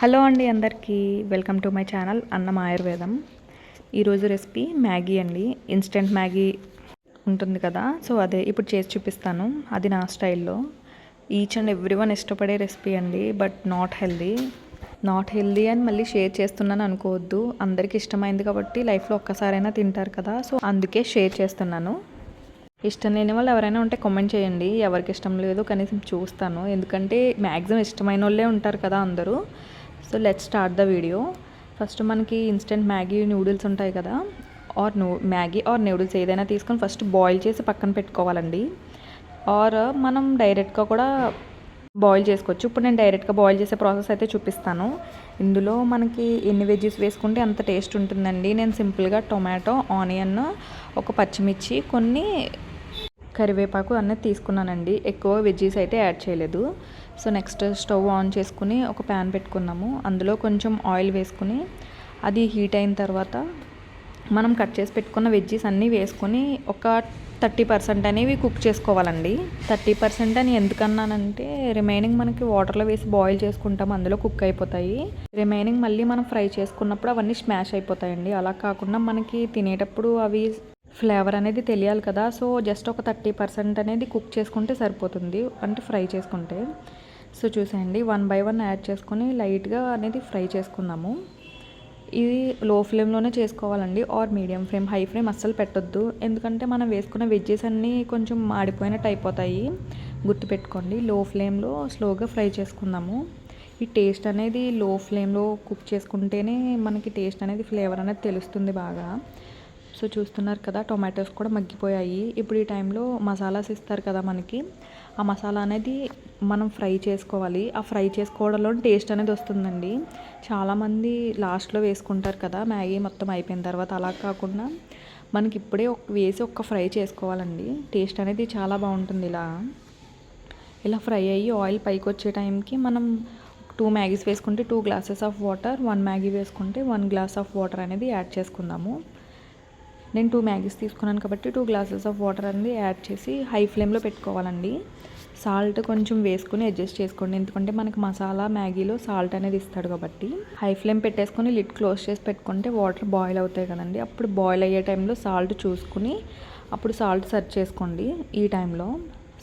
Hello అండి అందరికీ. Welcome to my channel అన్నం ఆయుర్వేదం. ఈరోజు రెసిపీ మ్యాగీ అండి. ఇన్స్టెంట్ మ్యాగీ ఉంటుంది కదా. సో అదే ఇప్పుడు చేసి చూపిస్తాను. అది నా స్టైల్లో. ఈచ్ అండ్ ఎవ్రీ వన్ ఇష్టపడే రెసిపీ అండి but not healthy not healthy అని మళ్ళీ షేర్ చేస్తున్నాను అనుకోవద్దు. అందరికీ ఇష్టమైంది కాబట్టి లైఫ్లో ఒక్కసారైనా తింటారు కదా. సో అందుకే షేర్ చేస్తున్నాను. ఇష్టం లేని వాళ్ళు ఎవరైనా ఉంటే కామెంట్ చేయండి. ఎవరికి ఇష్టం లేదు కనీసం చూస్తాను. ఎందుకంటే మ్యాక్సిమం ఇష్టమైన వాళ్ళే ఉంటారు కదా అందరూ. So let start the video first మనకి ఇన్స్టెంట్ మ్యాగీ నూడిల్స్ ఉంటాయి కదా. ఆర్ నూ మ్యాగీ ఆర్ నూడిల్స్ ఏదైనా తీసుకొని ఫస్ట్ బాయిల్ చేసి పక్కన పెట్టుకోవాలండి. ఆర్ మనం డైరెక్ట్గా కూడా బాయిల్ చేసుకోవచ్చు. ఇప్పుడు నేను డైరెక్ట్గా బాయిల్ చేసే ప్రాసెస్ అయితే చూపిస్తాను. ఇందులో మనకి ఎన్ని వెజ్జెస్ వేసుకుంటే అంత టేస్ట్ ఉంటుందండి. నేను సింపుల్గా టొమాటో ఆనియన్ ఒక పచ్చిమిర్చి కొన్ని కరివేపాకు అన్నది తీసుకున్నానండి. ఎక్కువ వెజ్జీస్ అయితే యాడ్ చేయలేదు. సో నెక్స్ట్ స్టవ్ ఆన్ చేసుకుని ఒక ప్యాన్ పెట్టుకున్నాము. అందులో కొంచెం ఆయిల్ వేసుకుని అది హీట్ అయిన తర్వాత మనం కట్ చేసి పెట్టుకున్న వెజ్జీస్ అన్నీ వేసుకొని ఒక థర్టీ పర్సెంట్ అనేవి కుక్ చేసుకోవాలండి. థర్టీ పర్సెంట్ అని ఎందుకన్నానంటే రిమైనింగ్ మనకి వాటర్లో వేసి బాయిల్ చేసుకుంటాం అందులో కుక్ అయిపోతాయి. రిమైనింగ్ మళ్ళీ మనం ఫ్రై చేసుకున్నప్పుడు అవన్నీ స్మాష్ అయిపోతాయండి. అలా కాకుండా మనకి తినేటప్పుడు అవి ఫ్లేవర్ అనేది తెలియాలి కదా. సో జస్ట్ ఒక థర్టీ పర్సెంట్ అనేది కుక్ చేసుకుంటే సరిపోతుంది. అంటే ఫ్రై చేసుకుంటే. సో చూసేయండి. వన్ బై వన్ యాడ్ చేసుకొని లైట్గా అనేది ఫ్రై చేసుకుందాము. ఇది లో ఫ్లేమ్లోనే చేసుకోవాలండి. Or medium flame high flame అస్సలు పెట్టొద్దు. ఎందుకంటే మనం వేసుకున్న వెజ్జెస్ అన్నీ కొంచెం మాడిపోయినట్టు అయిపోతాయి. గుర్తుపెట్టుకోండి. లో ఫ్లేమ్లో స్లోగా ఫ్రై చేసుకుందాము. ఈ టేస్ట్ అనేది లో ఫ్లేమ్లో కుక్ చేసుకుంటేనే మనకి టేస్ట్ అనేది ఫ్లేవర్ అనేది తెలుస్తుంది బాగా. సో చూస్తున్నారు కదా టొమాటోస్ కూడా మగ్గిపోయాయి. ఇప్పుడు ఈ టైంలో మసాలాస్ ఇస్తారు కదా మనకి. ఆ మసాలా అనేది మనం ఫ్రై చేసుకోవాలి. ఆ ఫ్రై చేసుకోవడంలో టేస్ట్ అనేది వస్తుందండి. చాలామంది లాస్ట్లో వేసుకుంటారు కదా మ్యాగీ మొత్తం అయిపోయిన తర్వాత అలా కాకుండా మనకి ఇప్పుడే వేసి ఒక్క ఫ్రై చేసుకోవాలండి. టేస్ట్ అనేది చాలా బాగుంటుంది ఇలా. ఇలా ఫ్రై అయ్యి ఆయిల్ పైకి వచ్చే టైంకి మనం టూ మ్యాగీస్ వేసుకుంటే two glasses of water one Maggi వేసుకుంటే వన్ గ్లాస్ ఆఫ్ వాటర్ అనేది యాడ్ చేసుకుందాము. నేను టూ మ్యాగీస్ తీసుకున్నాను కాబట్టి టూ గ్లాసెస్ ఆఫ్ వాటర్ అనేది యాడ్ చేసి హై ఫ్లేమ్లో పెట్టుకోవాలండి. సాల్ట్ కొంచెం వేసుకుని అడ్జస్ట్ చేసుకోండి. ఎందుకంటే మనకి మసాలా మ్యాగీలో సాల్ట్ అనేది ఇస్తాడు కాబట్టి. హై ఫ్లేమ్ పెట్టేసుకొని లిడ్ క్లోజ్ చేసి పెట్టుకుంటే వాటర్ బాయిల్ అవుతాయి కదండి. అప్పుడు బాయిల్ అయ్యే టైంలో సాల్ట్ చూసుకుని అప్పుడు సాల్ట్ సర్చ్ చేసుకోండి ఈ టైంలో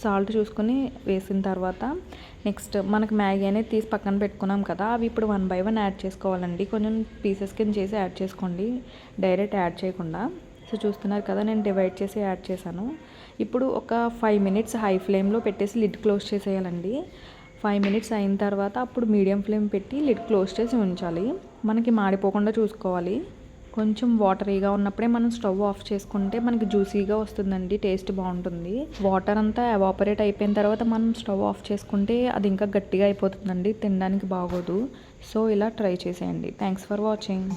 సాల్ట్ చూసుకొని వేసిన తర్వాత నెక్స్ట్ మనకు మ్యాగీ అనేది తీసి పక్కన పెట్టుకున్నాం కదా అవి ఇప్పుడు వన్ బై వన్ యాడ్ చేసుకోవాలండి. కొంచెం పీసెస్ కింద చేసి యాడ్ చేసుకోండి. డైరెక్ట్ యాడ్ చేయకుండా. సో చూస్తున్నారు కదా నేను డివైడ్ చేసి యాడ్ చేశాను. ఇప్పుడు ఒక ఫైవ్ మినిట్స్ హై ఫ్లేమ్లో పెట్టేసి లిడ్ క్లోజ్ చేసేయాలండి. ఫైవ్ మినిట్స్ అయిన తర్వాత అప్పుడు మీడియం ఫ్లేమ్ పెట్టి లిడ్ క్లోజ్ చేసి ఉంచాలి. మనకి మాడిపోకుండా చూసుకోవాలి. కొంచెం వాటరీగా ఉన్నప్పుడే మనం స్టవ్ ఆఫ్ చేసుకుంటే మనకి జ్యూసీగా వస్తుందండి టేస్ట్ బాగుంటుంది. వాటర్ అంతా ఎవాపరేట్ అయిపోయిన తర్వాత మనం స్టవ్ ఆఫ్ చేసుకుంటే అది ఇంకా గట్టిగా అయిపోతుందండి తినడానికి బాగోదు. సో ఇలా ట్రై చేసేయండి. Thanks for watching